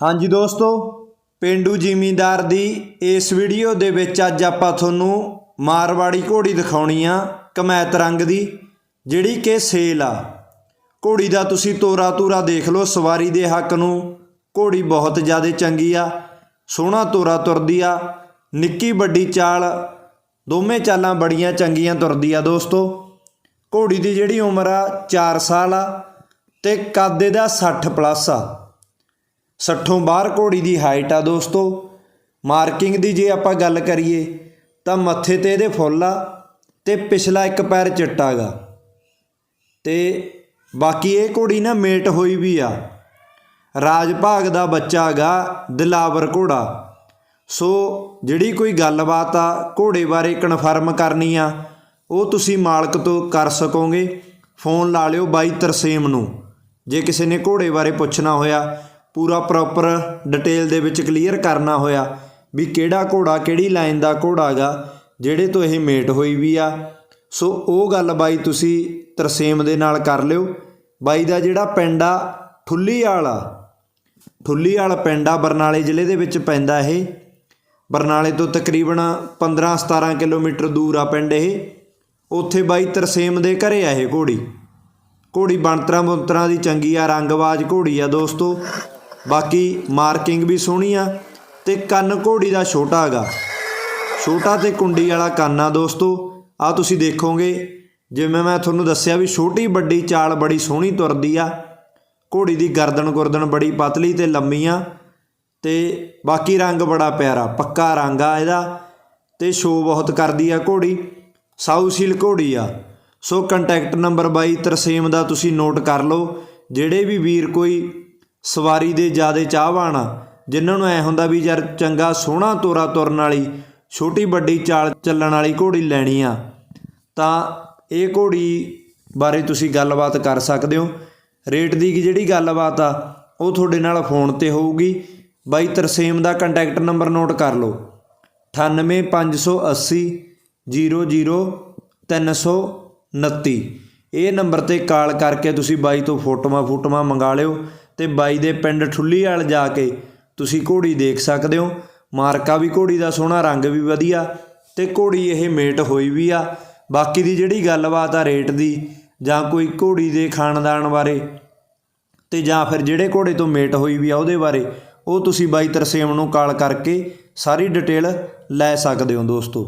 ਹਾਂਜੀ ਦੋਸਤੋ, ਪਿੰਡੂ ਜ਼ਿਮੀਂਦਾਰ ਦੀ ਇਸ ਵੀਡੀਓ ਦੇ ਵਿੱਚ ਅੱਜ ਆਪਾਂ ਤੁਹਾਨੂੰ ਮਾਰਵਾੜੀ ਘੋੜੀ ਦਿਖਾਉਣੀ ਆ, ਕਮੈਤ ਰੰਗ ਦੀ, ਜਿਹੜੀ ਕਿ ਸੇਲ ਆ। ਘੋੜੀ ਦਾ ਤੁਸੀਂ ਤੋਰਾ ਤੂਰਾ ਦੇਖ ਲਓ, ਸਵਾਰੀ ਦੇ ਹੱਕ ਨੂੰ ਘੋੜੀ ਬਹੁਤ ਜ਼ਿਆਦਾ ਚੰਗੀ ਆ, ਸੋਹਣਾ ਤੋਰਾ ਤੁਰਦੀ ਆ, ਨਿੱਕੀ ਵੱਡੀ ਚਾਲ, ਦੋਵੇਂ ਚਾਲਾਂ ਬੜੀਆਂ ਚੰਗੀਆਂ ਤੁਰਦੀ ਆ ਦੋਸਤੋ। ਘੋੜੀ ਦੀ ਜਿਹੜੀ ਉਮਰ ਆ 4 ਸਾਲ ਆ ਤੇ ਕੱਦ ਦਾ 60 ਪਲੱਸ ਆ। 60 ਬਾਹਰ ਘੋੜੀ ਦੀ ਹਾਈਟ ਆ ਦੋਸਤੋ। ਮਾਰਕਿੰਗ ਦੀ ਜੇ ਆਪਾਂ ਗੱਲ ਕਰੀਏ, ਤਾਂ ਮੱਥੇ ਤੇ ਇਹਦੇ ਫੁੱਲ ਆ ਤੇ ਪਿਛਲਾ ਇੱਕ ਪੈਰ ਚਿੱਟਾ ਗਾ। ਤੇ ਬਾਕੀ ਇਹ ਘੋੜੀ ਨਾ ਮੇਟ ਹੋਈ ਵੀ ਆ। ਰਾਜ ਭਾਗ ਦਾ ਬੱਚਾ ਗਾ, ਦਿਲਾਵਰ ਘੋੜਾ। ਸੋ ਜਿਹੜੀ ਕੋਈ ਗੱਲਬਾਤ ਆ ਘੋੜੇ ਬਾਰੇ ਕਨਫਰਮ ਕਰਨੀ ਆ, ਉਹ ਤੁਸੀਂ ਮਾਲਕ ਤੋਂ ਕਰ ਸਕੋਗੇ। ਫੋਨ ਲਾ ਲਿਓ ਬਾਈ ਤਰਸੇਮ ਨੂੰ, ਜੇ ਕਿਸੇ ਨੇ ਘੋੜੇ ਬਾਰੇ ਪੁੱਛਣਾ ਹੋਇਆ। ਪੂਰਾ ਪ੍ਰੋਪਰ ਡਿਟੇਲ ਦੇ ਵਿੱਚ ਕਲੀਅਰ ਕਰਨਾ ਹੋਇਆ ਵੀ ਕਿਹੜਾ ਘੋੜਾ ਕਿਹੜੀ ਲਾਈਨ ਦਾ ਘੋੜਾ ਗਾ, ਜਿਹੜੇ ਤੋਂ ਇਹ ਮੇਟ ਹੋਈ ਵੀ ਆ। ਸੋ ਉਹ ਗੱਲ ਬਾਈ ਤੁਸੀਂ ਤਰਸੇਮ ਦੇ ਨਾਲ ਕਰ ਲਿਓ। ਬਾਈ ਦਾ ਜਿਹੜਾ ਪਿੰਡ ਆ ਠੁੱਲੀ ਵਾਲਾ ਠੁੱਲੀ ਵਾਲਾ ਪਿੰਡ ਆ, ਬਰਨਾਲੇ ਜ਼ਿਲ੍ਹੇ ਦੇ ਵਿੱਚ ਪੈਂਦਾ ਇਹ। ਬਰਨਾਲੇ ਤੋਂ ਤਕਰੀਬਨ 15-17 ਕਿਲੋਮੀਟਰ ਦੂਰ ਆ ਪਿੰਡ ਇਹ। ਉੱਥੇ ਬਾਈ ਤਰਸੇਮ ਦੇ ਘਰੇ ਆ ਇਹ ਘੋੜੀ। ਘੋੜੀ ਬਣਤਰਾਂ ਬੁੰਤਰਾਂ ਦੀ ਚੰਗੀ ਆ ਰੰਗਬਾਜ਼ ਘੋੜੀ ਆ ਦੋਸਤੋ। ਬਾਕੀ ਮਾਰਕਿੰਗ ਵੀ ਸੋਹਣੀ ਆ ਤੇ ਕੰਨ ਘੋੜੀ ਦਾ ਛੋਟਾ ਹੈਗਾ। ਛੋਟਾ ਤੇ ਕੁੰਡੀ ਵਾਲਾ ਕੰਨ ਆ ਦੋਸਤੋ। ਆ ਤੁਸੀਂ ਦੇਖੋਗੇ, ਜਿਵੇਂ ਮੈਂ ਤੁਹਾਨੂੰ ਦੱਸਿਆ ਵੀ ਛੋਟੀ ਵੱਡੀ ਚਾਲ ਬੜੀ ਸੋਹਣੀ ਤੁਰਦੀ ਆ। ਘੋੜੀ ਦੀ ਗਰਦਨ ਗੁਰਦਨ ਬੜੀ ਪਤਲੀ ਤੇ ਲੰਮੀ ਆ। ਤੇ ਬਾਕੀ ਰੰਗ ਬੜਾ ਪਿਆਰਾ, ਪੱਕਾ ਰੰਗ ਆ ਇਹਦਾ। ਤੇ ਸ਼ੋ ਬਹੁਤ ਕਰਦੀ ਆ ਘੋੜੀ। ਸਾਊਸ਼ੀਲ ਘੋੜੀ ਆ। ਸੋ ਕੰਟੈਕਟ ਨੰਬਰ 22 ਤਰਸੇਮ ਦਾ ਤੁਸੀਂ ਨੋਟ ਕਰ ਲਓ। ਜਿਹੜੇ ਵੀ ਵੀਰ ਕੋਈ ਸਵਾਰੀ ਦੇ ਜਿਆਦੇ ਚਾਹਵਾਨ। ਆ ਜਿਨ੍ਹਾਂ ਨੂੰ ਐ ਹੁੰਦਾ ਵੀ ਯਾਰ ਚੰਗਾ ਸੋਹਣਾ ਤੋਰਾ ਤੁਰਨ ਵਾਲੀ, ਛੋਟੀ ਵੱਡੀ ਚਾਲ ਚੱਲਣ ਵਾਲੀ ਘੋੜੀ ਲੈਣੀ ਆ। ਤਾਂ ਇਹ ਘੋੜੀ ਬਾਰੇ ਤੁਸੀਂ ਗੱਲਬਾਤ ਕਰ ਸਕਦੇ ਹੋ। ਰੇਟ ਦੀ ਜਿਹੜੀ ਗੱਲਬਾਤ ਆ, ਉਹ ਤੁਹਾਡੇ ਨਾਲ ਫੋਨ ਤੇ ਹੋਊਗੀ। ਬਾਈ ਤਰਸੇਮ ਦਾ ਕੰਟੈਕਟ ਨੰਬਰ ਨੋਟ ਕਰ ਲਓ। 98580 00329 ਇਹ ਨੰਬਰ ਤੇ ਕਾਲ ਕਰਕੇ ਤੁਸੀਂ ਬਾਈ ਤੋਂ ਫੋਟੋਆਂ ਫੋਟੋਆਂ ਮੰਗਾ ਲਿਓ। ਤੇ ਬਾਈ ਦੇ ਪਿੰਡ ਠੁੱਲੀ ਠੁੱਲੀਵਾਲ ਜਾ ਕੇ ਤੁਸੀਂ ਘੋੜੀ ਦੇਖ ਸਕਦੇ ਹੋ। ਮਾਰਕਾ ਵੀ ਘੋੜੀ ਦਾ ਸੋਹਣਾ ਰੰਗ ਵੀ ਵਧੀਆ ਤੇ ਘੋੜੀ ਇਹ ਮੇਟ ਹੋਈ ਵੀ ਆ। ਬਾਕੀ ਦੀ ਜਿਹੜੀ ਗੱਲਬਾਤ ਆ ਰੇਟ ਦੀ ਜਾਂ ਕੋਈ ਘੋੜੀ ਦੇ ਖਾਨਦਾਨ ਬਾਰੇ ਤੇ ਜਾਂ ਫਿਰ ਜਿਹੜੇ ਘੋੜੇ ਤੋਂ ਮੇਟ ਹੋਈ ਵੀ ਆ ਉਹਦੇ ਬਾਰੇ, ਉਹ ਤੁਸੀਂ ਬਾਈ ਤਰਸੇਮ ਨੂੰ ਕਾਲ ਕਰਕੇ ਸਾਰੀ ਡਿਟੇਲ ਲੈ ਸਕਦੇ ਹੋ ਦੋਸਤੋ।